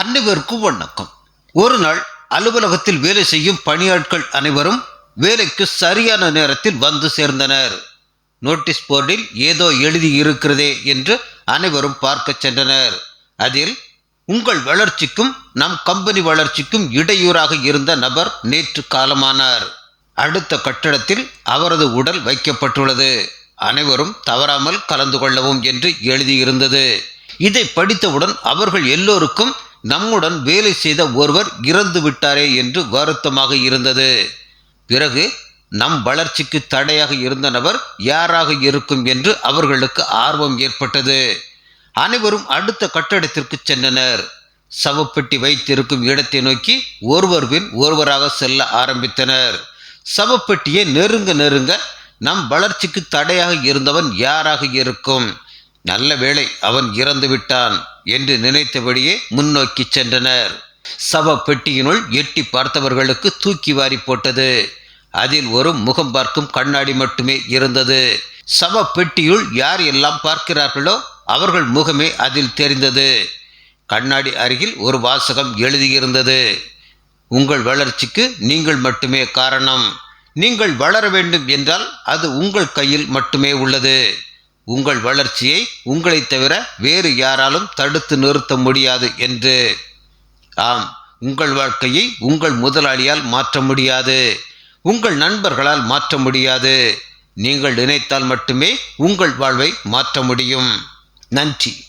அனைவருக்கும் வணக்கம். ஒரு நாள் அலுவலகத்தில் வேலை செய்யும் பணியாட்கள் அனைவரும் வேலைக்கு சரியான நேரத்தில் வந்து சேர்ந்தனர். நோட்டீஸ் போர்டில் ஏதோ எழுதி இருக்கிறதே என்று அனைவரும் பார்க்க சென்றனர். அதில் உங்கள் வளர்ச்சிக்கும் நம் கம்பெனி வளர்ச்சிக்கும் இடையூறாக இருந்த நபர் நேற்று காலமானார். அடுத்த கட்டடத்தில் அவரது உடல் வைக்கப்பட்டுள்ளது. அனைவரும் தவறாமல் கலந்து கொள்ளவும் என்று எழுதியிருந்தது. இதை படித்தவுடன் அவர்கள் எல்லோருக்கும் நம்முடன் வேலை செய்த ஒருவர் இறந்து விட்டாரே என்று வருத்தமாக இருந்தது. பிறகு நம் வளர்ச்சிக்கு தடையாக இருந்த நபர் யாராக இருக்கும் என்று அவர்களுக்கு ஆர்வம் ஏற்பட்டது. அனைவரும் அடுத்த கட்டடத்திற்கு சென்றனர். சவப்பெட்டி வைத்திருக்கும் இடத்தை நோக்கி ஒருவர் பின் ஒருவராக செல்ல ஆரம்பித்தனர். சவப்பெட்டியை நெருங்க நெருங்க நம் வளர்ச்சிக்கு தடையாக இருந்தவன் யாராக இருக்கும்? நல்ல வேளை அவன் இறந்து விட்டான். என்று நினைத்தபடியே முன்னோக்கி சென்றனர். சவ பெட்டியினுள் எட்டி பார்த்தவர்களுக்கு தூக்கி வாரி போட்டது. அதில் ஒரு முகம் பார்க்கும் கண்ணாடி மட்டுமே இருந்தது. சவ பெட்டியுள் யார் எல்லாம் பார்க்கிறார்களோ அவர்கள் முகமே அதில் தெரிந்தது. கண்ணாடி அருகில் ஒரு வாசகம் எழுதியிருந்தது. உங்கள் வளர்ச்சிக்கு நீங்கள் மட்டுமே காரணம். நீங்கள் வளர வேண்டும் என்றால் அது உங்கள் கையில் மட்டுமே உள்ளது. உங்கள் வளர்ச்சியை உங்களைத் தவிர வேறு யாராலும் தடுத்து நிறுத்த முடியாது என்று. ஆம் உங்கள் வாழ்க்கையை உங்கள் முதலாளியால் மாற்ற முடியாது. உங்கள் நண்பர்களால் மாற்ற முடியாது. நீங்கள் நினைத்தால் மட்டுமே உங்கள் வாழ்வை மாற்ற முடியும். நன்றி.